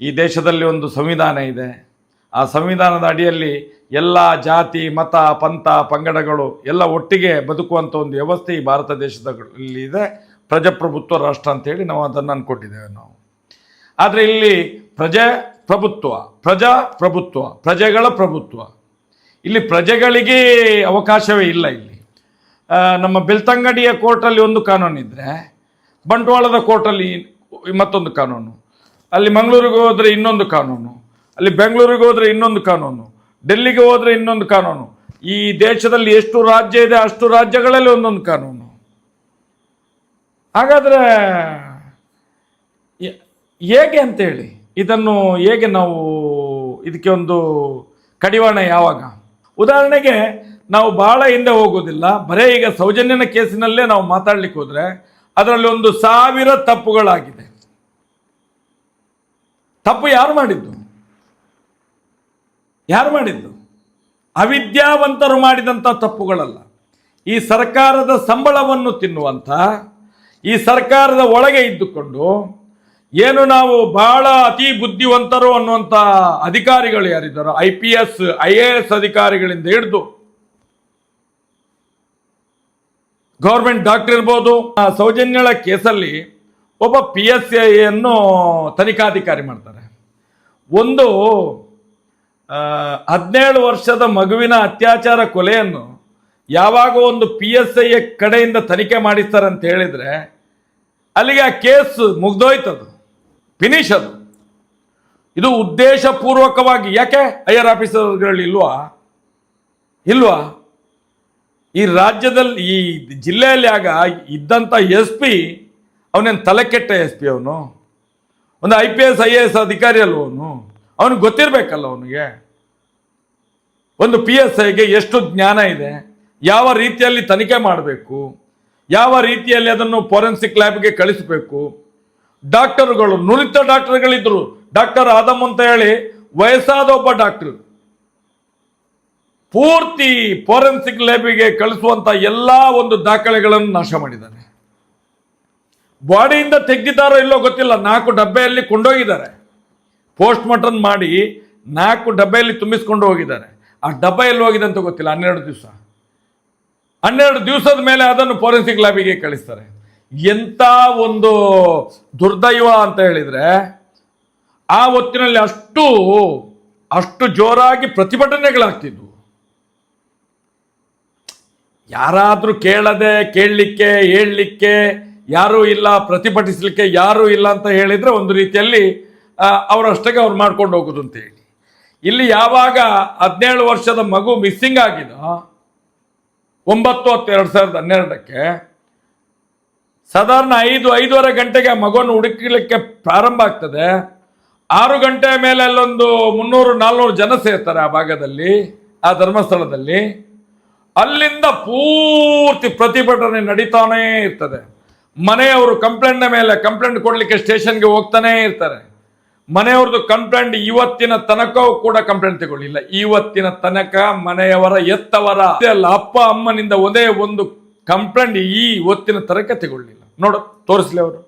ಈ ದೇಶದಲ್ಲಿ ಒಂದು ಸಂವಿಧಾನ ಇದೆ. ಆ ಸಂವಿಧಾನದ ಅಡಿಯಲ್ಲಿ ಎಲ್ಲ ಜಾತಿ, ಮತ, ಪಂಥ, ಪಂಗಡಗಳು ಎಲ್ಲ ಒಟ್ಟಿಗೆ ಬದುಕುವಂಥ ಒಂದು ವ್ಯವಸ್ಥೆ ಈ ಭಾರತ ದೇಶದಲ್ಲಿ ಇದೆ. ಪ್ರಜಾಪ್ರಭುತ್ವ ರಾಷ್ಟ್ರ ಅಂತೇಳಿ ನಾವು ಅದನ್ನು ಅಂದ್ಕೊಂಡಿದ್ದೇವೆ ನಾವು. ಆದರೆ ಇಲ್ಲಿ ಪ್ರಜೆ ಪ್ರಭುತ್ವ ಪ್ರಜಾಪ್ರಭುತ್ವ ಪ್ರಜೆಗಳ ಪ್ರಭುತ್ವ. ಇಲ್ಲಿ ಪ್ರಜೆಗಳಿಗೆ ಅವಕಾಶವೇ ಇಲ್ಲ ಇಲ್ಲಿ. ನಮ್ಮ ಬೆಳ್ತಂಗಡಿಯ ಕೋರ್ಟಲ್ಲಿ ಒಂದು ಕಾನೂನಿದ್ದರೆ ಬಂಟ್ವಾಳದ ಕೋರ್ಟಲ್ಲಿ ಮತ್ತೊಂದು ಕಾನೂನು. ಅಲ್ಲಿ ಮಂಗಳೂರಿಗೆ ಹೋದರೆ ಇನ್ನೊಂದು ಕಾನೂನು, ಅಲ್ಲಿ ಬೆಂಗಳೂರಿಗೆ ಹೋದರೆ ಇನ್ನೊಂದು ಕಾನೂನು, ಡೆಲ್ಲಿಗೆ ಹೋದರೆ ಇನ್ನೊಂದು ಕಾನೂನು. ಈ ದೇಶದಲ್ಲಿ ಎಷ್ಟು ರಾಜ್ಯ ಇದೆ, ಅಷ್ಟು ರಾಜ್ಯಗಳಲ್ಲಿ ಒಂದೊಂದು ಕಾನೂನು. ಹಾಗಾದರೆ ಹೇಗೆ ಅಂತೇಳಿ? ಇದನ್ನು ಹೇಗೆ ನಾವು ಇದಕ್ಕೆ ಒಂದು ಕಡಿವಾಣ ಯಾವಾಗ? ಉದಾಹರಣೆಗೆ, ನಾವು ಬಹಳ ಹಿಂದೆ ಹೋಗೋದಿಲ್ಲ, ಬರೀ ಈಗ ಸೌಜನ್ಯನ ಕೇಸಿನಲ್ಲೇ ನಾವು ಮಾತಾಡಲಿಕ್ಕೆ ಹೋದರೆ, ಅದರಲ್ಲಿ ಒಂದು ಸಾವಿರ ತಪ್ಪುಗಳಾಗಿದೆ. ತಪ್ಪು ಯಾರು ಮಾಡಿದ್ದು? ಯಾರು ಮಾಡಿದ್ದು? ಅವಿದ್ಯಾವಂತರು ಮಾಡಿದಂಥ ತಪ್ಪುಗಳಲ್ಲ. ಈ ಸರ್ಕಾರದ ಸಂಬಳವನ್ನು ತಿನ್ನುವಂಥ ಈ ಸರ್ಕಾರದ ಒಳಗೆ ಇದ್ದುಕೊಂಡು ಏನು ನಾವು ಬಹಳ ಅತಿ ಬುದ್ಧಿವಂತರು ಅನ್ನುವಂಥ ಅಧಿಕಾರಿಗಳು ಯಾರಿದ್ದಾರೋ, I P S, I A S ಅಧಿಕಾರಿಗಳಿಂದ ಹಿಡಿದು ಗೌರ್ಮೆಂಟ್ ಡಾಕ್ಟರ್ ಇರ್ಬೋದು ಸೌಜನ್ಯಳ ಕೇಸಲ್ಲಿ ಒಬ್ಬ ಪಿ ಎಸ್ ಐಯನ್ನು ತನಿಖಾಧಿಕಾರಿ ಮಾಡ್ತಾರೆ. ಒಂದು ಹದಿನೇಳು ವರ್ಷದ ಮಗುವಿನ ಅತ್ಯಾಚಾರ ಕೊಲೆಯನ್ನು ಯಾವಾಗ ಒಂದು ಪಿ ಎಸ್ ಐ ಕಡೆಯಿಂದ ತನಿಖೆ ಮಾಡಿಸ್ತಾರೆ ಅಂತ ಹೇಳಿದ್ರೆ, ಅಲ್ಲಿಗೆ ಆ ಕೇಸ್ ಮುಗ್ದೋಯ್ತದು ಫಿನಿಶ್ ಅದು. ಇದು ಉದ್ದೇಶಪೂರ್ವಕವಾಗಿ, ಯಾಕೆ ಐಆರ್ ಆಫೀಸರ್ಗಳು ಇಲ್ವಾ? ಇಲ್ವಾ? ಈ ರಾಜ್ಯದಲ್ಲಿ, ಈ ಜಿಲ್ಲೆಯಲ್ಲಿ ಆಗ ಇದ್ದಂಥ ಎಸ್ ಪಿ, ಅವನೇನು ತಲೆ ಕೆಟ್ಟ ಎಸ್ ಪಿ ಅವನು? ಒಂದು I P S, I A S ಅಧಿಕಾರಿ ಅಲ್ವ ಅವನು? ಅವನಿಗೆ ಗೊತ್ತಿರಬೇಕಲ್ಲ ಅವನಿಗೆ. ಒಂದು ಪಿ ಎಸ್ ಐಗೆ ಎಷ್ಟು ಜ್ಞಾನ ಇದೆ, ಯಾವ ರೀತಿಯಲ್ಲಿ ತನಿಖೆ ಮಾಡಬೇಕು, ಯಾವ ರೀತಿಯಲ್ಲಿ ಅದನ್ನು ಫೋರೆನ್ಸಿಕ್ ಲ್ಯಾಬ್ಗೆ ಕಳಿಸಬೇಕು. ಡಾಕ್ಟರ್ಗಳು, ನುರಿತ ಡಾಕ್ಟರ್ಗಳಿದ್ರು. ಡಾಕ್ಟರ್ ಆದಮ್ ಅಂತ ಹೇಳಿ ವಯಸ್ಸಾದ ಒಬ್ಬ ಡಾಕ್ಟರ್. ಪೂರ್ತಿ ಫೋರೆನ್ಸಿಕ್ ಲ್ಯಾಬಿಗೆ ಕಳಿಸುವಂತ ಎಲ್ಲ ಒಂದು ದಾಖಲೆಗಳನ್ನು ನಾಶ ಮಾಡಿದ್ದಾರೆ ಬಾಡಿಯಿಂದ ತೆಗೆದಿದ್ದಾರೋ ಇಲ್ಲೋ ಗೊತ್ತಿಲ್ಲ, ನಾಲ್ಕು ಡಬ್ಬೆಯಲ್ಲಿ ಕೊಂಡೋಗಿದ್ದಾರೆ. ಪೋಸ್ಟ್ ಮಾರ್ಟಮ್ ಮಾಡಿ ನಾಲ್ಕು ಡಬ್ಬೆಯಲ್ಲಿ ತುಂಬಿಸ್ಕೊಂಡು ಹೋಗಿದ್ದಾರೆ. ಆ ಡಬ್ಬ ಎಲ್ಲಿ ಹೋಗಿದೆ ಅಂತ ಗೊತ್ತಿಲ್ಲ, ಹನ್ನೆರಡು ದಿವಸ. ಹನ್ನೆರಡು ದಿವಸದ ಮೇಲೆ ಅದನ್ನು ಫೋರೆನ್ಸಿಕ್ ಲ್ಯಾಬಿಗೆ ಕಳಿಸ್ತಾರೆ. ಎಂಥ ಒಂದು ದುರ್ದೈವ ಅಂತ ಹೇಳಿದರೆ, ಆ ಹೊತ್ತಿನಲ್ಲಿ ಅಷ್ಟು ಅಷ್ಟು ಜೋರಾಗಿ ಪ್ರತಿಭಟನೆಗಳಾಗ್ತಿದ್ವು. ಯಾರಾದರೂ ಕೇಳದೆ, ಕೇಳಲಿಕ್ಕೆ, ಹೇಳಲಿಕ್ಕೆ ಯಾರೂ ಇಲ್ಲ, ಪ್ರತಿಭಟಿಸಲಿಕ್ಕೆ ಯಾರೂ ಇಲ್ಲ ಅಂತ ಹೇಳಿದರೆ ಒಂದು ರೀತಿಯಲ್ಲಿ ಅವರಷ್ಟಕ್ಕೆ ಅವ್ರು ಮಾಡ್ಕೊಂಡು ಹೋಗೋದು ಅಂತ ಹೇಳಿ. ಇಲ್ಲಿ ಯಾವಾಗ ಹದಿನೇಳು ವರ್ಷದ ಮಗು ಮಿಸ್ಸಿಂಗ್ ಆಗಿದೋ, ಒಂಬತ್ತು ಹತ್ತು ಎರಡು ಸಾವಿರದ ಹನ್ನೆರಡಕ್ಕೆ, ಸಾಧಾರಣ ಐದು, ಐದೂವರೆ ಗಂಟೆಗೆ ಆ ಮಗುವನ್ನು ಹುಡುಕಲಿಕ್ಕೆ ಪ್ರಾರಂಭ ಆಗ್ತದೆ. ಆರು ಗಂಟೆ ಮೇಲೆ ಅಲ್ಲೊಂದು ಮುನ್ನೂರು, ನಾಲ್ನೂರು ಜನ ಸೇರ್ತಾರೆ ಆ ಭಾಗದಲ್ಲಿ, ಆ ಧರ್ಮಸ್ಥಳದಲ್ಲಿ. ಅಲ್ಲಿಂದ ಪೂರ್ತಿ ಪ್ರತಿಭಟನೆ ನಡೀತಾನೇ ಇರ್ತದೆ. ಮನೆಯವರು ಕಂಪ್ಲೇಂಟ್ ಮೇಲೆ ಕಂಪ್ಲೇಂಟ್ ಕೊಡಲಿಕ್ಕೆ ಸ್ಟೇಷನ್ಗೆ ಹೋಗ್ತಾನೇ ಇರ್ತಾರೆ. ಮನೆಯವ್ರದ್ದು ಕಂಪ್ಲೇಂಟ್ ಇವತ್ತಿನ ತನಕವೂ ಕೂಡ ಕಂಪ್ಲೇಂಟ್ ತಗೊಳ್ಳಿಲ್ಲ. ಇವತ್ತಿನ ತನಕ ಮನೆಯವರ ಎತ್ತವರ ಅಲ್ಲ ಅಪ್ಪ ಅಮ್ಮನಿಂದ ಒಂದೇ ಒಂದು ಕಂಪ್ಲೇಂಟ್ ಈ ಇವತ್ತಿನ ತನಕ ತಗೊಳ್ಳಿಲ್ಲ. ನೋಡು, ತೋರಿಸ್ಲಿ ಅವರು.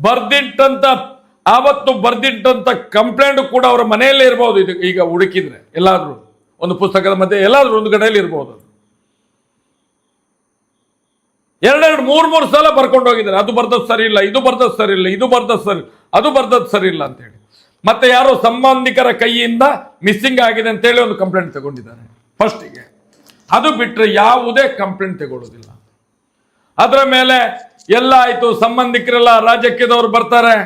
ಬರ್ದಿಟ್ಟಂತ, ಆವತ್ತು ಬರ್ದಿಟ್ಟಂತ ಕಂಪ್ಲೇಂಟ್ ಕೂಡ ಅವರ ಮನೆಯಲ್ಲೇ ಇರ್ಬೋದು. ಇದು ಈಗ ಹುಡುಕಿದ್ರೆ ಎಲ್ಲಾದ್ರೂ, ಒಂದು ಪುಸ್ತಕದ ಮಧ್ಯೆ ಎಲ್ಲಾದ್ರೂ ಒಂದು ಕಡೆಯಲ್ಲಿ ಇರ್ಬೋದು ಎರಡೆರಡು ಮೂರು ಮೂರು ಸಲ ಬರ್ಕೊಂಡು ಹೋಗಿದ್ದಾರೆ. ಅದು ಬರ್ದದ್ದು ಸರಿ ಇಲ್ಲ, ಇದು ಬರ್ದದ್ದು ಸರಿ ಇಲ್ಲ, ಇದು ಬರ್ದದ್ದು ಸರಿ, ಅದು ಬರ್ದದ್ದು ಸರಿ ಇಲ್ಲ ಅಂತೇಳಿ ಮತ್ತೆ ಯಾರೋ ಸಂಬಂಧಿಕರ ಕೈಯಿಂದ ಮಿಸ್ಸಿಂಗ್ ಆಗಿದೆ ಅಂತೇಳಿ ಒಂದು ಕಂಪ್ಲೇಂಟ್ ತಗೊಂಡಿದ್ದಾರೆ. ಫಸ್ಟಿಗೆ ಅದು ಬಿಟ್ಟರೆ ಯಾವುದೇ ಕಂಪ್ಲೇಂಟ್ ತಗೊಳ್ಳೋದಿಲ್ಲ ಅದರ ಮೇಲೆ ಎಲ್ಲ ಆಯ್ತು, ಸಂಬಂಧಿಕರೆಲ್ಲ ರಾಜಕೀಯದವರು ಬರ್ತಾರೆ.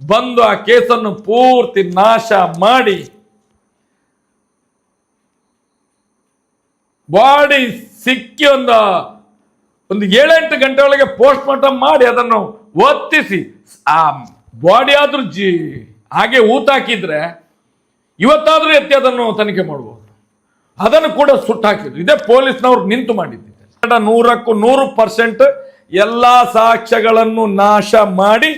ಬಂದು ಆ ಕೇಸನ್ನು ಪೂರ್ತಿ ನಾಶ ಮಾಡಿ. ಬಾಡಿ ಸಿಕ್ಕಿ ಒಂದು ಒಂದು ಏಳೆಂಟು ಗಂಟೆ ಒಳಗೆ ಪೋಸ್ಟ್ ಮಾರ್ಟಮ್ ಮಾಡಿ ಅದನ್ನು ಒತ್ತಿಸಿ, ಆ ಬಾಡಿ ಆದ್ರೂ ಜಿ, ಹಾಗೆ ಊತಾಕಿದ್ರೆ ಇವತ್ತಾದ್ರೂ ಎತ್ತಿ ಅದನ್ನು ತನಿಖೆ ಮಾಡ್ಬೋದು. ಅದನ್ನು ಕೂಡ ಸುಟ್ಟಾಕಿದ್ರು ಇದೇ ಪೊಲೀಸ್ನವ್ರು ನಿಂತು ಮಾಡಿದ್ದಿದೆ. ನೂರಕ್ಕೂ ನೂರು ಪರ್ಸೆಂಟ್ ಎಲ್ಲ ಸಾಕ್ಷ್ಯಗಳನ್ನು ನಾಶ ಮಾಡಿ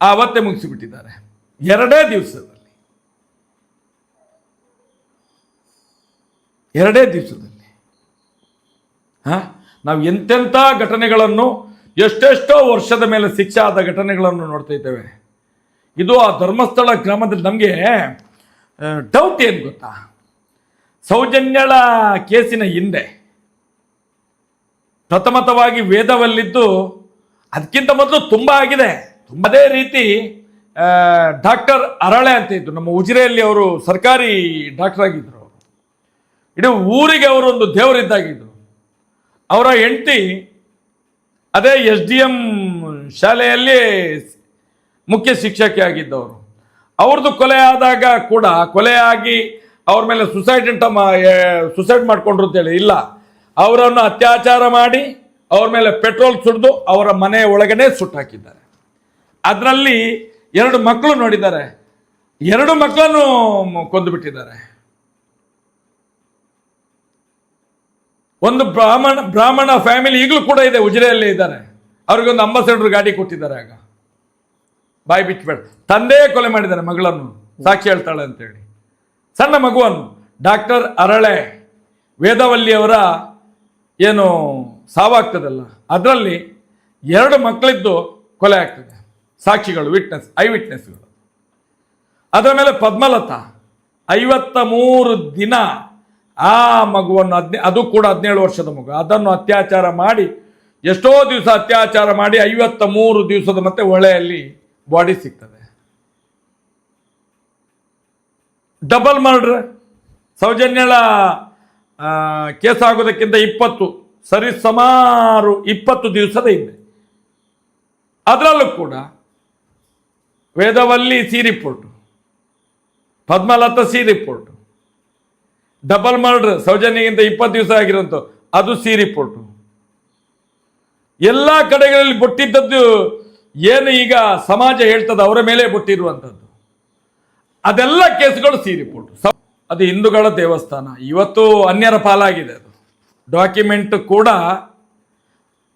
ಆವತ್ತೇ ಮುಗಿಸಿಬಿಟ್ಟಿದ್ದಾರೆ. ಎರಡೇ ದಿವಸದಲ್ಲಿ. ಎರಡೇ ದಿವಸದಲ್ಲಿ. ಹಾ? ನಾವು ಎಂತೆಂಥ ಘಟನೆಗಳನ್ನು, ಎಷ್ಟೆಷ್ಟೋ ವರ್ಷದ ಮೇಲೆ ಶಿಕ್ಷೆ ಆದ ಘಟನೆಗಳನ್ನು ನೋಡ್ತಾ ಇದ್ದೇವೆ. ಇದು ಆ ಧರ್ಮಸ್ಥಳ ಗ್ರಾಮದಲ್ಲಿ ನಮಗೆ ಡೌಟ್ ಏನು ಗೊತ್ತಾ? ಸೌಜನ್ಯಳ ಕೇಸಿನ ಹಿಂದೆ, ಪ್ರಥಮತವಾಗಿ ವೇದವಲ್ಲಿದ್ದು ಅದಕ್ಕಿಂತ ಮೊದಲು ತುಂಬ ಆಗಿದೆ. ತುಂಬದೇ ರೀತಿ ಡಾಕ್ಟರ್ ಅರಳೆ ಅಂತ ಇದ್ರು. ನಮ್ಮ ಉಜಿರೆಯಲ್ಲಿ ಅವರು ಸರ್ಕಾರಿ ಡಾಕ್ಟರ್ ಆಗಿದ್ರು ಅವರು. ಇಡೀ ಊರಿಗೆ ಅವರು ಒಂದು ದೇವರಿದ್ದಾಗಿದ್ರು. ಅವರ ಹೆಂಡತಿ, ಅದೇ ಎಸ್ ಡಿ ಎಂ ಶಾಲೆಯಲ್ಲಿ ಮುಖ್ಯ ಶಿಕ್ಷಕಿ ಆಗಿದ್ದವರು. ಅವ್ರದ್ದು ಕೊಲೆ ಆದಾಗ ಕೂಡ, ಕೊಲೆ ಆಗಿ ಅವ್ರ ಮೇಲೆ ಸುಸೈಡ್ ಅಂತ ಸುಸೈಡ್ ಮಾಡಿಕೊಂಡ್ರು ಅಂತೇಳಿ ಇಲ್ಲ. ಅವರನ್ನು ಅತ್ಯಾಚಾರ ಮಾಡಿ ಅವ್ರ ಮೇಲೆ ಪೆಟ್ರೋಲ್ ಸುರಿದು ಅವರ ಮನೆ ಒಳಗನೆ ಸುಟ್ಟಾಕಿದ್ದಾರೆ. ಅದರಲ್ಲಿ ಎರಡು ಮಕ್ಕಳು ನೋಡಿದ್ದಾರೆ. ಎರಡು ಮಕ್ಕಳನ್ನು ಕೊಂದು ಬಿಟ್ಟಿದ್ದಾರೆ ಒಂದು ಬ್ರಾಹ್ಮಣ ಬ್ರಾಹ್ಮಣ ಫ್ಯಾಮಿಲಿ ಈಗಲೂ ಕೂಡ ಇದೆ, ಉಜಿರೆಯಲ್ಲಿ ಇದ್ದಾರೆ. ಅವ್ರಿಗೊಂದು ಅಂಬಾಸಡರ್ ಗಾಡಿ ಕೊಟ್ಟಿದ್ದಾರೆ ಆಗ. ಬಾಯಿ ಬಿಚ್ಚಬೇಡ ತಂದೆಯೇ ಕೊಲೆ ಮಾಡಿದ್ದಾರೆ ಮಗಳನ್ನು. ಸಾಕ್ಷಿ ಹೇಳ್ತಾಳೆ ಅಂತೇಳಿ. ಸಣ್ಣ ಮಗುವನ್ನು. ಡಾಕ್ಟರ್ ಅರಳೆ, ವೇದವಲ್ಲಿಯವರ ಏನು ಸಾವಾಗ್ತದಲ್ಲ, ಅದರಲ್ಲಿ ಎರಡು ಮಕ್ಕಳಿದ್ದು ಕೊಲೆ ಆಗ್ತದೆ. ಸಾಕ್ಷಿಗಳು ವಿಟ್ನೆಸ್ ಐ ವಿಟ್ನೆಸ್ಗಳು ಅದರ ಮೇಲೆ ಪದ್ಮಲತಾ ಐವತ್ತ ಮೂರು ದಿನ ಆ ಮಗುವನ್ನು ಹದಿನೇ ಅದು ಕೂಡ ಹದಿನೇಳು ವರ್ಷದ ಮಗು. ಅದನ್ನು ಅತ್ಯಾಚಾರ ಮಾಡಿ, ಎಷ್ಟೋ ದಿವಸ ಅತ್ಯಾಚಾರ ಮಾಡಿ ಐವತ್ತ ಮೂರು ದಿವಸದ ಮತ್ತೆ ಹೊಳೆಯಲ್ಲಿ ಬಾಡಿ ಸಿಗ್ತದೆ. ಡಬಲ್ ಮರ್ಡರ್ ಸೌಜನ್ಯಳ ಕೇಸ್ ಆಗೋದಕ್ಕಿಂತ ಇಪ್ಪತ್ತು ಸರಿ ಸುಮಾರು ಇಪ್ಪತ್ತು ದಿವಸದ ಹಿಂದೆ. ಅದರಲ್ಲೂ ಕೂಡ Vedavalli C report Padmalatha C report double murder ಸೌಜನ್ಯಗಿಂತ ಇಪ್ಪತ್ತು ದಿವಸ ಆಗಿರೋಂಥ ಅದು ಸಿ ರಿಪೋರ್ಟು ಎಲ್ಲ ಕಡೆಗಳಲ್ಲಿ ಬೊಟ್ಟಿದ್ದದ್ದು ಏನು ಈಗ ಸಮಾಜ ಹೇಳ್ತದೆ, ಅವರ ಮೇಲೆ ಬೊಟ್ಟಿರುವಂಥದ್ದು. ಅದೆಲ್ಲ ಕೇಸ್ಗಳು ಸಿ ರಿಪೋರ್ಟ್ ಅದು ಹಿಂದೂಗಳ ದೇವಸ್ಥಾನ. ಇವತ್ತು ಅನ್ಯರ ಪಾಲಾಗಿದೆ ಅದು. ಡಾಕ್ಯುಮೆಂಟ್ ಕೂಡ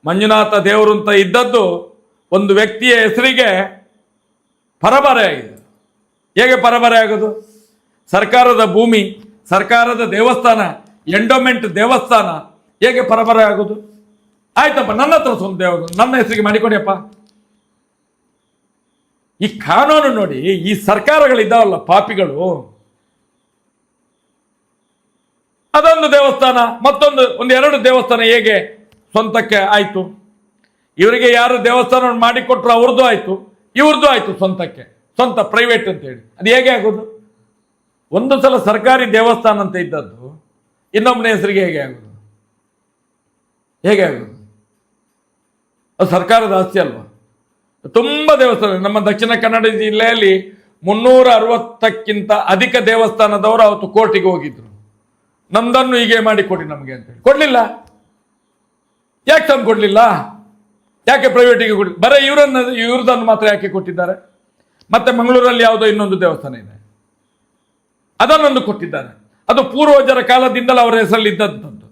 ಮಂಜುನಾಥ ದೇವರು ಅಂತ ಇದ್ದದ್ದು ಒಂದು ವ್ಯಕ್ತಿಯ ಹೆಸರಿಗೆ ಪರಬರೆ ಆಗಿದೆ. ಹೇಗೆ ಪರಬರೆ ಆಗೋದು? ಸರ್ಕಾರದ ಭೂಮಿ ಸರ್ಕಾರದ ದೇವಸ್ಥಾನ, ಎಂಡೋಮೆಂಟ್ ದೇವಸ್ಥಾನ ಹೇಗೆ ಪರಬರ ಆಗೋದು? ಆಯ್ತಪ್ಪ, ನನ್ನ ಹತ್ರ ಸ್ವಂತ ನನ್ನ ಹೆಸರಿಗೆ ಮಾಡಿಕೊಡಿಯಪ್ಪ ಈ ಕಾನೂನು ನೋಡಿ, ಈ ಸರ್ಕಾರಗಳಿದ್ದಾವಲ್ಲ ಪಾಪಿಗಳು. ಅದೊಂದು ದೇವಸ್ಥಾನ, ಮತ್ತೊಂದು, ಒಂದು ಎರಡು ದೇವಸ್ಥಾನ ಹೇಗೆ ಸ್ವಂತಕ್ಕೆ ಆಯ್ತು? ಇವರಿಗೆ ಯಾರು ದೇವಸ್ಥಾನ ಮಾಡಿಕೊಟ್ರು ಅವ್ರದ್ದು ಆಯ್ತು, ಇವ್ರದ್ದು ಆಯ್ತು ಸ್ವಂತಕ್ಕೆ, ಸ್ವಂತ ಪ್ರೈವೇಟ್ ಅಂತ ಹೇಳಿ ಅದು ಹೇಗೆ ಆಗೋದು? ಒಂದು ಸಲ ಸರ್ಕಾರಿ ದೇವಸ್ಥಾನ ಅಂತ ಇದ್ದದ್ದು ಇನ್ನೊಬ್ಬನ ಹೆಸರಿಗೆ ಹೇಗೆ ಆಗೋದು? ಹೇಗೆ ಆಗೋದು? ಅದು ಸರ್ಕಾರದ ಆಸ್ತಿ ಅಲ್ವಾ? ತುಂಬ ದೇವಸ್ಥಾನ, ನಮ್ಮ ದಕ್ಷಿಣ ಕನ್ನಡ ಜಿಲ್ಲೆಯಲ್ಲಿ ಮುನ್ನೂರ ಅರವತ್ತಕ್ಕಿಂತ ಅಧಿಕ ದೇವಸ್ಥಾನದವರು ಅವತ್ತು ಕೋರ್ಟಿಗೆ ಹೋಗಿದ್ರು. ನಮ್ದನ್ನು ಹೀಗೆ ಮಾಡಿ ಕೊಡಿ ನಮಗೆ ಅಂತೇಳಿ ಕೊಡ್ಲಿಲ್ಲ. ಯಾಕೆ ತಂದು ಕೊಡ್ಲಿಲ್ಲ? ಯಾಕೆ ಪ್ರೈವೇಟಿಗೆ ಕೊಡಿ ಬರೀ ಇವರನ್ನ ಇವ್ರದನ್ನು ಮಾತ್ರ ಯಾಕೆ ಕೊಟ್ಟಿದ್ದಾರೆ? ಮತ್ತೆ ಮಂಗಳೂರಲ್ಲಿ ಯಾವುದೋ ಇನ್ನೊಂದು ದೇವಸ್ಥಾನ ಇದೆ. ಅದನ್ನೊಂದು ಕೊಟ್ಟಿದ್ದಾರೆ. ಅದು ಪೂರ್ವಜರ ಕಾಲದಿಂದಲೂ ಅವರ ಹೆಸರಲ್ಲಿ ಇದ್ದಂಥದ್ದು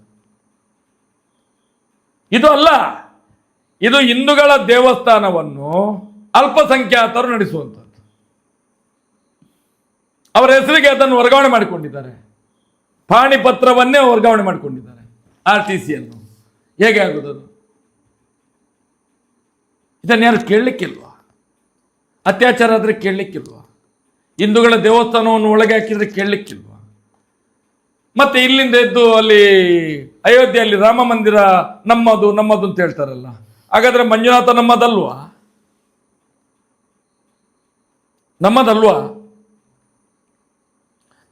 ಇದು ಅಲ್ಲ, ಇದು ಹಿಂದೂಗಳ ದೇವಸ್ಥಾನವನ್ನು ಅಲ್ಪಸಂಖ್ಯಾತರು ನಡೆಸುವಂಥದ್ದು. ಅವರ ಹೆಸರಿಗೆ ಅದನ್ನು ವರ್ಗಾವಣೆ ಮಾಡಿಕೊಂಡಿದ್ದಾರೆ. ಪಾಣಿಪತ್ರವನ್ನೇ ವರ್ಗಾವಣೆ ಮಾಡಿಕೊಂಡಿದ್ದಾರೆ, ಆರ್ ಟಿ ಸಿಯನ್ನು ಹೇಗೆ ಆಗುವುದು ಅದು? ಇದನ್ನು ಯಾರು ಕೇಳಲಿಕ್ಕಿಲ್ವಾ? ಅತ್ಯಾಚಾರ ಆದರೆ ಕೇಳಲಿಕ್ಕಿಲ್ವಾ? ಹಿಂದೂಗಳ ದೇವಸ್ಥಾನವನ್ನು ಒಳಗೆ ಹಾಕಿದ್ರೆ ಕೇಳಲಿಕ್ಕಿಲ್ವ? ಮತ್ತೆ ಇಲ್ಲಿಂದ ಎದ್ದು ಅಲ್ಲಿ ಅಯೋಧ್ಯೆಯಲ್ಲಿ ರಾಮ ಮಂದಿರ ನಮ್ಮದು ನಮ್ಮದು ಅಂತ ಹೇಳ್ತಾರಲ್ಲ. ಹಾಗಾದ್ರೆ ಮಂಜುನಾಥ ನಮ್ಮದಲ್ವಾ? ನಮ್ಮದಲ್ವಾ?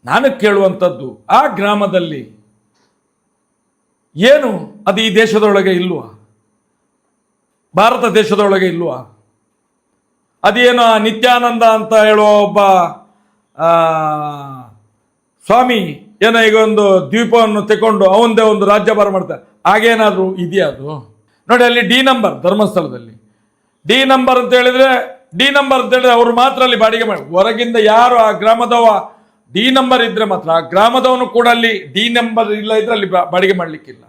ನಾನು ಕೇಳುವಂಥದ್ದು ಆ ಗ್ರಾಮದಲ್ಲಿ ಏನು? ಅದು ಈ ದೇಶದೊಳಗೆ ಇಲ್ವಾ? ಭಾರತ ದೇಶದೊಳಗೆ ಇಲ್ವಾ? ಅದೇನು ನಿತ್ಯಾನಂದ ಅಂತ ಹೇಳುವ ಒಬ್ಬ ಸ್ವಾಮಿ ಏನೋ ಈಗ ಒಂದು ದ್ವೀಪವನ್ನು ತಗೊಂಡು ಅವಂದೇ ಒಂದು ರಾಜ್ಯಭಾರ ಮಾಡ್ತಾರೆ. ಹಾಗೇನಾದರೂ ಇದೆಯಾ ಅದು? ನೋಡಿ ಅಲ್ಲಿ ಡಿ ನಂಬರ್, ಧರ್ಮಸ್ಥಳದಲ್ಲಿ. ಡಿ ನಂಬರ್ ಅಂತ ಹೇಳಿದ್ರೆ, ಡಿ ನಂಬರ್ ಅಂತ ಹೇಳಿದ್ರೆ ಅವರು ಮಾತ್ರ ಅಲ್ಲಿ ಬಾಡಿಗೆ ಮಾಡಿ. ಹೊರಗಿಂದ ಯಾರು ಆ ಗ್ರಾಮದವ ಡಿ ನಂಬರ್ ಇದ್ರೆ ಮಾತ್ರ. ಆ ಗ್ರಾಮದವನು ಕೂಡ ಅಲ್ಲಿ ಡಿ ನಂಬರ್ ಇಲ್ಲ ಇದ್ರೆ ಅಲ್ಲಿ ಬಾಡಿಗೆ ಮಾಡಲಿಕ್ಕಿಲ್ಲ.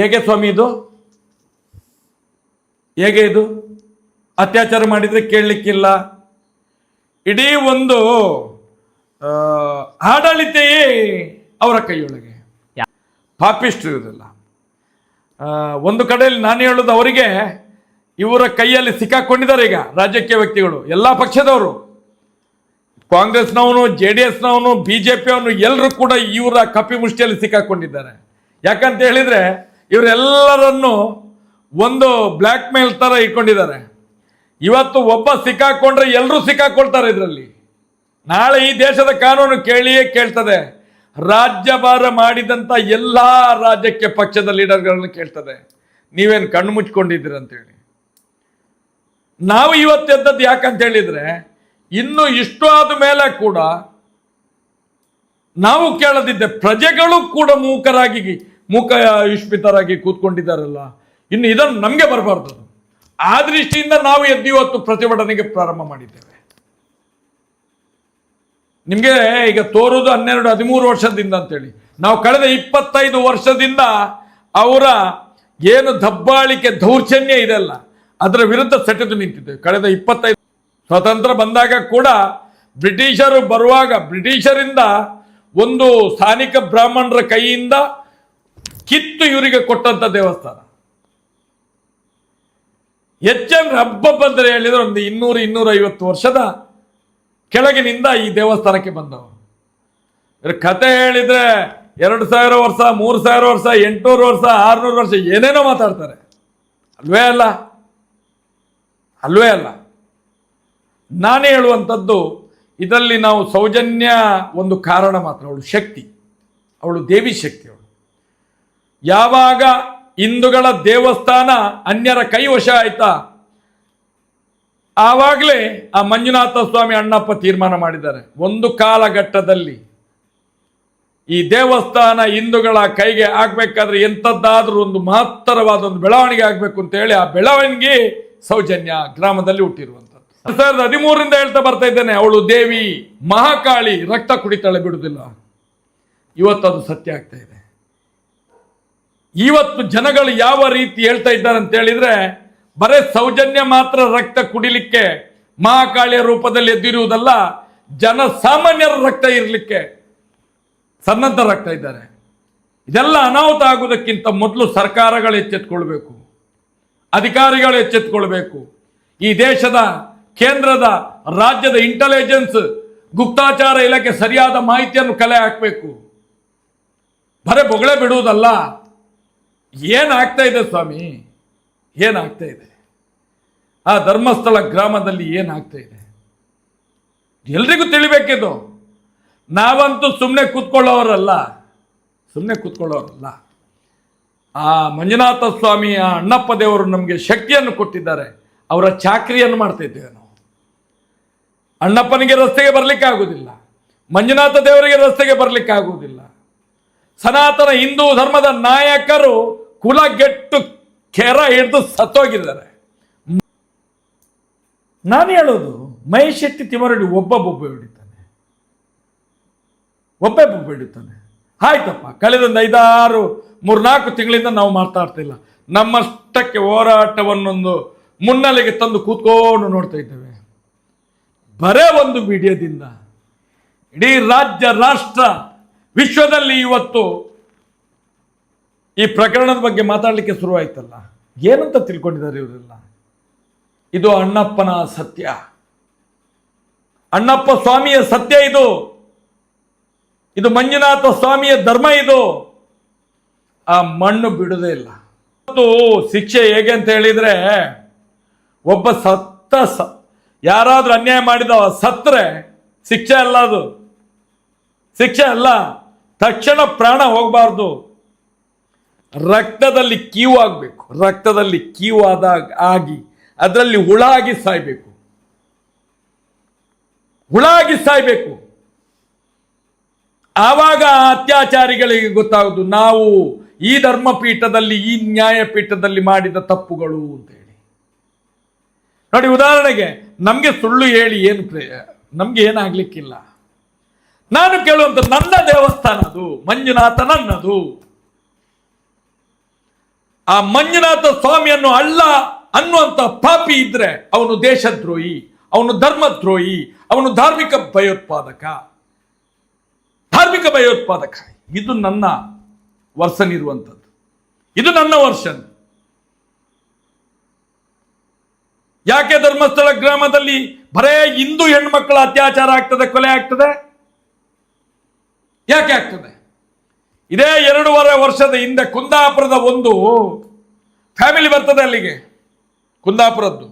ಹೇಗೆ ಸ್ವಾಮಿ ಇದು? ಹೇಗೆ ಇದು? ಅತ್ಯಾಚಾರ ಮಾಡಿದ್ರೆ ಕೇಳಲಿಕ್ಕಿಲ್ಲ. ಇಡೀ ಒಂದು ಆಡಳಿತೆಯೇ ಅವರ ಕೈಯೊಳಗೆ. ಪಾಪಿಸ್ಟ್ ಇರೋದಿಲ್ಲ ಒಂದು ಕಡೆಯಲ್ಲಿ ನಾನು ಹೇಳೋದು ಅವರಿಗೆ, ಇವರ ಕೈಯಲ್ಲಿ ಸಿಕ್ಕಾಕೊಂಡಿದ್ದಾರೆ ಈಗ ರಾಜಕೀಯ ವ್ಯಕ್ತಿಗಳು, ಎಲ್ಲ ಪಕ್ಷದವರು. ಕಾಂಗ್ರೆಸ್ನವನು, ಜೆ ಡಿ ಎಸ್ನವನು, ಬಿ ಜೆ ಪಿಯವನು, ಎಲ್ಲರೂ ಕೂಡ ಇವರ ಕಪಿ ಮುಷ್ಟಿಯಲ್ಲಿ ಸಿಕ್ಕಾಕೊಂಡಿದ್ದಾರೆ. ಯಾಕಂತ ಹೇಳಿದರೆ, ಇವರೆಲ್ಲರನ್ನು ಒಂದು ಬ್ಲ್ಯಾಕ್ ಮೇಲ್ ಥರ ಇಟ್ಕೊಂಡಿದ್ದಾರೆ. ಇವತ್ತು ಒಬ್ಬ ಸಿಕ್ಕಾಕೊಂಡ್ರೆ ಎಲ್ಲರೂ ಸಿಕ್ಕಾಕೊಳ್ತಾರೆ ಇದರಲ್ಲಿ. ನಾಳೆ ಈ ದೇಶದ ಕಾನೂನು ಕೇಳಿಯೇ ಕೇಳ್ತದೆ. ರಾಜ್ಯಭಾರ ಮಾಡಿದಂತ ಎಲ್ಲಾ ರಾಜ್ಯಕ್ಕೆ ಪಕ್ಷದ ಲೀಡರ್ಗಳನ್ನು ಕೇಳ್ತದೆ. ನೀವೇನು ಕಣ್ಣು ಮುಚ್ಕೊಂಡಿದ್ದೀರ ಅಂತೇಳಿ. ನಾವು ಇವತ್ತೆದ್ದದ್ದು ಯಾಕಂತ ಹೇಳಿದ್ರೆ, ಇನ್ನು ಇಷ್ಟು ಆದ ಮೇಲೆ ಕೂಡ ನಾವು ಕೇಳದಿದ್ದೆ, ಪ್ರಜೆಗಳು ಕೂಡ ಮೂಕರಾಗಿ, ಮೂಕ ಯುಷ್ಮಿತರಾಗಿ ಕೂತ್ಕೊಂಡಿದ್ದಾರಲ್ಲ. ಇನ್ನು ಇದನ್ನು ನಮಗೆ ಬರಬಾರ್ದು. ಆ ದೃಷ್ಟಿಯಿಂದ ನಾವು ಎದ್ದು ಇವತ್ತು ಪ್ರತಿಭಟನೆಗೆ ಪ್ರಾರಂಭ ಮಾಡಿದ್ದೇವೆ. ನಿಮಗೆ ಈಗ ತೋರುದು ಹನ್ನೆರಡು, ಹದಿಮೂರು ವರ್ಷದಿಂದ ಅಂತೇಳಿ. ನಾವು ಕಳೆದ ಇಪ್ಪತ್ತೈದು ವರ್ಷದಿಂದ ಅವರ ಏನು ದಬ್ಬಾಳಿಕೆ ದೌರ್ಜನ್ಯ ಇದೆಲ್ಲ, ಅದರ ವಿರುದ್ಧ ಸೆಟೆದು ನಿಂತಿದ್ದೇವೆ. ಕಳೆದ ಇಪ್ಪತ್ತೈದು ಸ್ವತಂತ್ರ ಬಂದಾಗ ಕೂಡ ಬ್ರಿಟಿಷರು ಬರುವಾಗ, ಬ್ರಿಟಿಷರಿಂದ ಒಂದು ಸ್ಥಾನಿಕ ಬ್ರಾಹ್ಮಣರ ಕೈಯಿಂದ ಕಿತ್ತು ಇವರಿಗೆ ಕೊಟ್ಟಂತ ದೇವಸ್ಥಾನ. ಹೆಚ್ಚಂದ್ರೆ ಹಬ್ಬ ಬಂದರೆ ಹೇಳಿದ್ರೆ ಒಂದು ಇನ್ನೂರು ಇನ್ನೂರ ಐವತ್ತು ವರ್ಷದ ಕೆಳಗಿನಿಂದ ಈ ದೇವಸ್ಥಾನಕ್ಕೆ ಬಂದವರು ಕತೆ ಹೇಳಿದ್ರೆ ಎರಡು ಸಾವಿರ ವರ್ಷ, ಮೂರು ಸಾವಿರ ವರ್ಷ, ಎಂಟುನೂರು ವರ್ಷ, ಆರ್ನೂರು ವರ್ಷ, ಏನೇನೋ ಮಾತಾಡ್ತಾರೆ. ಅಲ್ವೇ ಅಲ್ಲ? ಅಲ್ವೇ ಅಲ್ಲ? ನಾನು ಹೇಳುವಂಥದ್ದು, ಇದರಲ್ಲಿ ನಾವು ಸೌಜನ್ಯ ಒಂದು ಕಾರಣ ಮಾತ್ರ, ಅವಳು ಶಕ್ತಿ. ಅವಳು ದೇವಿ ಶಕ್ತಿ ಅವಳು. ಯಾವಾಗ ಹಿಂದೂಗಳ ದೇವಸ್ಥಾನ ಅನ್ಯರ ಕೈವಶ ಆಯ್ತಾ? ಆವಾಗಲೇ ಆ ಮಂಜುನಾಥ ಸ್ವಾಮಿ ಅಣ್ಣಪ್ಪ ತೀರ್ಮಾನ ಮಾಡಿದ್ದಾರೆ. ಒಂದು ಕಾಲಘಟ್ಟದಲ್ಲಿ ಈ ದೇವಸ್ಥಾನ ಹಿಂದೂಗಳ ಕೈಗೆ ಆಗ್ಬೇಕಾದ್ರೆ ಎಂಥದ್ದಾದ್ರೂ ಒಂದು ಮಹತ್ತರವಾದ ಒಂದು ಬೆಳವಣಿಗೆ ಆಗ್ಬೇಕು ಅಂತ ಹೇಳಿ ಆ ಬೆಳವಣಿಗೆ ಸೌಜನ್ಯ ಗ್ರಾಮದಲ್ಲಿ ಹುಟ್ಟಿರುವಂಥದ್ದು. ಸಾವಿರದ ಹದಿಮೂರರಿಂದ ಹೇಳ್ತಾ ಬರ್ತಾ ಇದ್ದೇನೆ, ಅವಳು ದೇವಿ, ಮಹಾಕಾಳಿ, ರಕ್ತ ಕುಡಿತಾಳೆ ಬಿಡುವುದಿಲ್ಲ. ಇವತ್ತದು ಸತ್ಯ ಆಗ್ತಾ ಇದೆ. ಇವತ್ತು ಜನಗಳು ಯಾವ ರೀತಿ ಹೇಳ್ತಾ ಇದ್ದಾರೆ ಅಂತ ಹೇಳಿದ್ರೆ, ಬರೇ ಸೌಜನ್ಯ ಮಾತ್ರ ರಕ್ತ ಕುಡಿಲಿಕ್ಕೆ ಮಹಾಕಾಳಿಯ ರೂಪದಲ್ಲಿ ಎದ್ದಿರುವುದಲ್ಲ ಜನಸಾಮಾನ್ಯರ ರಕ್ತ ಇರಲಿಕ್ಕೆ ಸನ್ನದ್ಧರಾಗ್ತಾ ಇದ್ದಾರೆ. ಇದೆಲ್ಲ ಅನಾಹುತ ಆಗುವುದಕ್ಕಿಂತ ಮೊದಲು ಸರ್ಕಾರಗಳು ಎಚ್ಚೆತ್ಕೊಳ್ಬೇಕು. ಅಧಿಕಾರಿಗಳು ಎಚ್ಚೆತ್ಕೊಳ್ಬೇಕು. ಈ ದೇಶದ, ಕೇಂದ್ರದ, ರಾಜ್ಯದ ಇಂಟೆಲಿಜೆನ್ಸ್ ಗುಪ್ತಾಚಾರ ಇಲಾಖೆ ಸರಿಯಾದ ಮಾಹಿತಿಯನ್ನು ಕಲೆ ಹಾಕಬೇಕು. ಬರೇ ಬೊಗಳೆ ಬಿಡುವುದಲ್ಲ. ಏನಾಗ್ತಾ ಇದೆ ಸ್ವಾಮಿ? ಏನಾಗ್ತಾ ಇದೆ? ಆ ಧರ್ಮಸ್ಥಳ ಗ್ರಾಮದಲ್ಲಿ ಏನಾಗ್ತಾ ಇದೆ? ಎಲ್ರಿಗೂ ತಿಳಿಬೇಕಿದು. ನಾವಂತೂ ಸುಮ್ಮನೆ ಕೂತ್ಕೊಳ್ಳೋರಲ್ಲ. ಸುಮ್ಮನೆ ಕೂತ್ಕೊಳ್ಳೋರಲ್ಲ. ಆ ಮಂಜುನಾಥ ಸ್ವಾಮಿ, ಆ ಅಣ್ಣಪ್ಪ ದೇವರು ನಮಗೆ ಶಕ್ತಿಯನ್ನು ಕೊಟ್ಟಿದ್ದಾರೆ. ಅವರ ಚಾಕ್ರಿಯನ್ನು ಮಾಡ್ತಾ ಇದ್ದೇವೆ ನಾವು. ಅಣ್ಣಪ್ಪನಿಗೆ ರಸ್ತೆಗೆ ಬರಲಿಕ್ಕೆ ಆಗುವುದಿಲ್ಲ ಮಂಜುನಾಥ ದೇವರಿಗೆ ರಸ್ತೆಗೆ ಬರಲಿಕ್ಕೆ ಆಗುವುದಿಲ್ಲ ಸನಾತನ ಹಿಂದೂ ಧರ್ಮದ ನಾಯಕರು ಕುಲಗೆಟ್ಟು ಕೆರ ಹಿಡಿದು ಸತ್ತೋಗಿದ್ದಾರೆ. ನಾನು ಹೇಳೋದು ಮಹೇಶ್ ಶೆಟ್ಟಿ ಒಬ್ಬ ಬೊಬ್ಬೆ ಹಿಡಿತಾನೆ. ಒಬ್ಬ ಬೊಬ್ಬೆ ಹಿಡಿತಾನೆ. ಆಯ್ತಪ್ಪ, ಕಳೆದೊಂದು ಐದಾರು, ಮೂರ್ನಾಲ್ಕು ತಿಂಗಳಿಂದ ನಾವು ಮಾತಾಡ್ತಿಲ್ಲ ನಮ್ಮಷ್ಟಕ್ಕೆ ಹೋರಾಟವನ್ನೊಂದು ಮುನ್ನೆಲೆಗೆ ತಂದು ಕೂತ್ಕೊಂಡು ನೋಡ್ತಾ ಇದ್ದೇವೆ. ಬರೇ ಒಂದು ವಿಡಿಯೋದಿಂದ ಇಡೀ ರಾಜ್ಯ, ರಾಷ್ಟ್ರ, ವಿಶ್ವದಲ್ಲಿ ಇವತ್ತು ಈ ಪ್ರಕರಣದ ಬಗ್ಗೆ ಮಾತಾಡಲಿಕ್ಕೆ ಶುರುವಾಯ್ತಲ್ಲ? ಏನಂತ ತಿಳ್ಕೊಂಡಿದ್ದಾರೆ ಇವರೆಲ್ಲ? ಇದು ಅಣ್ಣಪ್ಪನ ಸತ್ಯ. ಅಣ್ಣಪ್ಪ ಸ್ವಾಮಿಯ ಸತ್ಯ ಇದು. ಇದು ಮಂಜುನಾಥ ಸ್ವಾಮಿಯ ಧರ್ಮ ಇದು. ಆ ಮಣ್ಣು ಬಿಡೋದೇ ಇಲ್ಲ. ಮತ್ತು ಶಿಕ್ಷೆ ಹೇಗೆ ಅಂತ ಹೇಳಿದ್ರೆ, ಒಬ್ಬ ಸತ್ತ ಸ, ಯಾರಾದರೂ ಅನ್ಯಾಯ ಮಾಡಿದವ ಸತ್ತರೆ ಶಿಕ್ಷೆ ಅಲ್ಲ ಅದು. ಶಿಕ್ಷೆ ಅಲ್ಲ. ತಕ್ಷಣ ಪ್ರಾಣ ಹೋಗಬಾರ್ದು. ರಕ್ತದಲ್ಲಿ ಕೀವು ಆಗಬೇಕು. ರಕ್ತದಲ್ಲಿ ಕೀವು ಆದಾಗ, ಆಗಿ ಅದರಲ್ಲಿ ಹುಳ ಆಗಿ ಸಾಯ್ಬೇಕು. ಹುಳ ಆಗಿ ಸಾಯ್ಬೇಕು. ಆವಾಗ ಅತ್ಯಾಚಾರಿಗಳಿಗೆ ಗೊತ್ತಾಗೋದು ನಾವು ಈ ಧರ್ಮಪೀಠದಲ್ಲಿ, ಈ ನ್ಯಾಯಪೀಠದಲ್ಲಿ ಮಾಡಿದ ತಪ್ಪುಗಳು ಅಂತ ಹೇಳಿ. ನೋಡಿ, ಉದಾಹರಣೆಗೆ ನಮಗೆ ಸುಳ್ಳು ಹೇಳಿ ಏನು ನಮ್ಗೆ ಏನಾಗ್ಲಿಕ್ಕಿಲ್ಲ. ನಾನು ಕೇಳುವಂತ ನನ್ನ ದೇವಸ್ಥಾನ ಅದು ಮಂಜುನಾಥ ನನ್ನದು ಆ ಮಂಜುನಾಥ ಸ್ವಾಮಿಯನ್ನು ಅಲ್ಲ ಅನ್ನುವಂತ ಪಾಪಿ ಇದ್ರೆ ಅವನು ದೇಶದ್ರೋಹಿ, ಅವನು ಧರ್ಮದ್ರೋಹಿ, ಅವನು ಧಾರ್ಮಿಕ ಭಯೋತ್ಪಾದಕ. ಧಾರ್ಮಿಕ ಭಯೋತ್ಪಾದಕ. ಇದು ನನ್ನ ವರ್ಷನ್ ಇರುವಂಥದ್ದು. ಇದು ನನ್ನ ವರ್ಷನ್. ಯಾಕೆ ಧರ್ಮಸ್ಥಳ ಗ್ರಾಮದಲ್ಲಿ ಬರೇ ಹಿಂದೂ ಹೆಣ್ಮಕ್ಳ ಅತ್ಯಾಚಾರ ಆಗ್ತದೆ, ಕೊಲೆ ಆಗ್ತದೆ? ಯಾಕೆ ಆಗ್ತದೆ? ಇದೇ ಎರಡೂವರೆ ವರ್ಷದ ಹಿಂದೆ ಕುಂದಾಪುರದ ಒಂದು ಫ್ಯಾಮಿಲಿ ಬರ್ತದೆ ಅಲ್ಲಿಗೆ. ಕುಂದಾಪುರದ್ದು.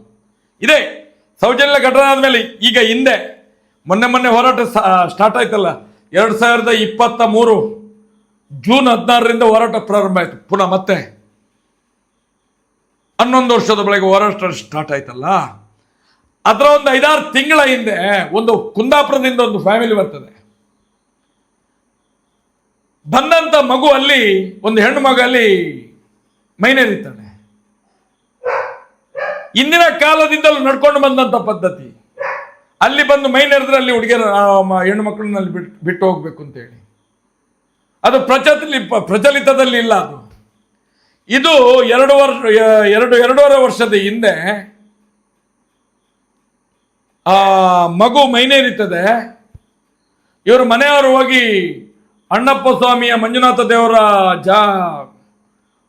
ಇದೇ ಸೌಜನ್ಯ ಘಟನೆ ಆದಮೇಲೆ ಈಗ ಹಿಂದೆ ಮೊನ್ನೆ ಮೊನ್ನೆ ಹೋರಾಟ ಸ್ಟಾರ್ಟ್ ಆಯ್ತಲ್ಲ. ಎರಡು ಸಾವಿರದ ಇಪ್ಪತ್ತ ಮೂರು ಜೂನ್ ಹದಿನಾರರಿಂದ ಹೋರಾಟ ಪ್ರಾರಂಭ ಆಯ್ತು. ಪುನಃ ಮತ್ತೆ ಹನ್ನೊಂದು ವರ್ಷದ ಬಳಿಕ ಹೋರಾಟ ಸ್ಟಾರ್ಟ್ ಆಯ್ತಲ್ಲ. ಅದರ ಒಂದು ಐದಾರು ತಿಂಗಳ ಹಿಂದೆ ಒಂದು ಕುಂದಾಪುರದಿಂದ ಒಂದು ಫ್ಯಾಮಿಲಿ ಬರ್ತದೆ. ಬಂದಂತ ಮಗು ಅಲ್ಲಿ, ಒಂದು ಹೆಣ್ಣು ಮಗ ಅಲ್ಲಿ ಮೈನೇರಿತಾನೆ ಇಂದಿನ ಕಾಲದಿಂದಲೂ ನಡ್ಕೊಂಡು ಬಂದಂತ ಪದ್ಧತಿ. ಅಲ್ಲಿ ಬಂದು ಮೈನೇರಿದ್ರೆ ಅಲ್ಲಿ ಹುಡುಗಿಯರ ಹೆಣ್ಣು ಮಕ್ಕಳನ್ನ ಅಲ್ಲಿ ಬಿಟ್ಟು ಬಿಟ್ಟು ಹೋಗ್ಬೇಕು ಅಂತ ಹೇಳಿ ಅದು ಪ್ರಚಲಿ, ಪ್ರಚಲಿತದಲ್ಲಿ ಇಲ್ಲ ಅದು. ಇದು ಎರಡು ವರ್ಷ, ಎರಡು, ಎರಡೂವರೆ ವರ್ಷದ ಹಿಂದೆ ಆ ಮಗು ಮೈನೇರಿತದೆ. ಇವರು ಮನೆಯವರು ಹೋಗಿ ಅಣ್ಣಪ್ಪ ಸ್ವಾಮಿಯ ಮಂಜುನಾಥ ದೇವರ ಜಾ,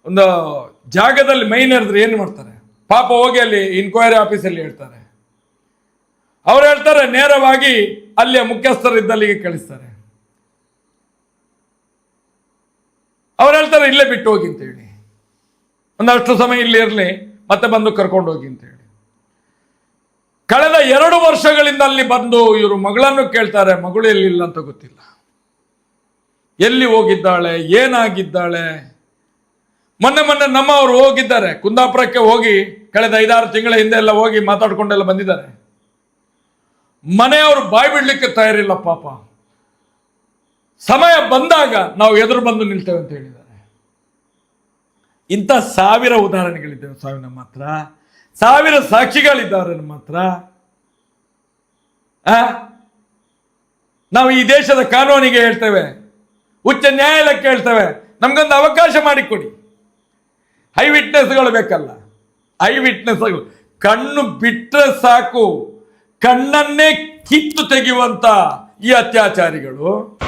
ಒಂದು ಜಾಗದಲ್ಲಿ ಮೈನೇರಿದ್ರೆ ಏನು ಮಾಡ್ತಾರೆ? ಪಾಪ ಹೋಗಿ ಅಲ್ಲಿ ಇನ್ಕ್ವೈರಿ ಆಫೀಸಲ್ಲಿ ಹೇಳ್ತಾರೆ. ಅವ್ರು ಹೇಳ್ತಾರೆ, ನೇರವಾಗಿ ಅಲ್ಲಿಯ ಮುಖ್ಯಸ್ಥರಿದ್ದಲ್ಲಿಗೆ ಕಳಿಸ್ತಾರೆ. ಅವ್ರು ಹೇಳ್ತಾರೆ, ಇಲ್ಲೇ ಬಿಟ್ಟು ಹೋಗಿ ಅಂತ ಹೇಳಿ. ಒಂದಷ್ಟು ಸಮಯ ಇಲ್ಲಿ ಇರಲಿ, ಮತ್ತೆ ಬಂದು ಕರ್ಕೊಂಡು ಹೋಗಿ ಅಂತ ಹೇಳಿ. ಕಳೆದ ಎರಡು ವರ್ಷಗಳಿಂದ ಅಲ್ಲಿ ಬಂದು ಇವರು ಮಗಳನ್ನು ಕೇಳ್ತಾರೆ, ಮಗಳು ಎಲ್ಲಿಲ್ಲ ಅಂತ ಗೊತ್ತಿಲ್ಲ. ಎಲ್ಲಿ ಹೋಗಿದ್ದಾಳೆ? ಏನಾಗಿದ್ದಾಳೆ? ಮೊನ್ನೆ ಮೊನ್ನೆ ನಮ್ಮವರು ಹೋಗಿದ್ದಾರೆ. ಕುಂದಾಪುರಕ್ಕೆ ಹೋಗಿ ಕಳೆದ ಐದಾರು ತಿಂಗಳ ಹಿಂದೆ ಎಲ್ಲ ಹೋಗಿ ಮಾತಾಡ್ಕೊಂಡೆಲ್ಲ ಬಂದಿದ್ದಾರೆ. ಮನೆಯವರು ಬಾಯಿ ಬಿಡ್ಲಿಕ್ಕೆ ತಯಾರಿಲ್ಲ ಪಾಪ. ಸಮಯ ಬಂದಾಗ ನಾವು ಎದುರು ಬಂದು ನಿಲ್ತೇವೆ ಅಂತ ಹೇಳಿದ್ದಾರೆ. ಇಂಥ ಸಾವಿರ ಉದಾಹರಣೆಗಳಿದ್ದೇವೆ ಸಾವಿರ ನಮ್ಮ ಹತ್ರ ಸಾವಿರ ಸಾಕ್ಷಿಗಳಿದ್ದಾರೆ ನಮ್ಮ ಹತ್ರ? ನಾವು ಈ ದೇಶದ ಕಾನೂನಿಗೆ ಹೇಳ್ತೇವೆ ಉಚ್ಚ ನ್ಯಾಯಾಲಯ ಕೇಳ್ತವೆ. ನಮ್ಗೊಂದು ಅವಕಾಶ ಮಾಡಿಕೊಡಿ. ಐ ವಿಟ್ನೆಸ್ಗಳು ಬೇಕಲ್ಲ. ಐ ವಿಟ್ನೆಸ್ಗಳು ಕಣ್ಣು ಬಿಟ್ಟರೆ ಸಾಕು. ಕಣ್ಣನ್ನೇ ಕಿತ್ತು ತೆಗೆಯುವಂತ ಈ ಅತ್ಯಾಚಾರಿಗಳು.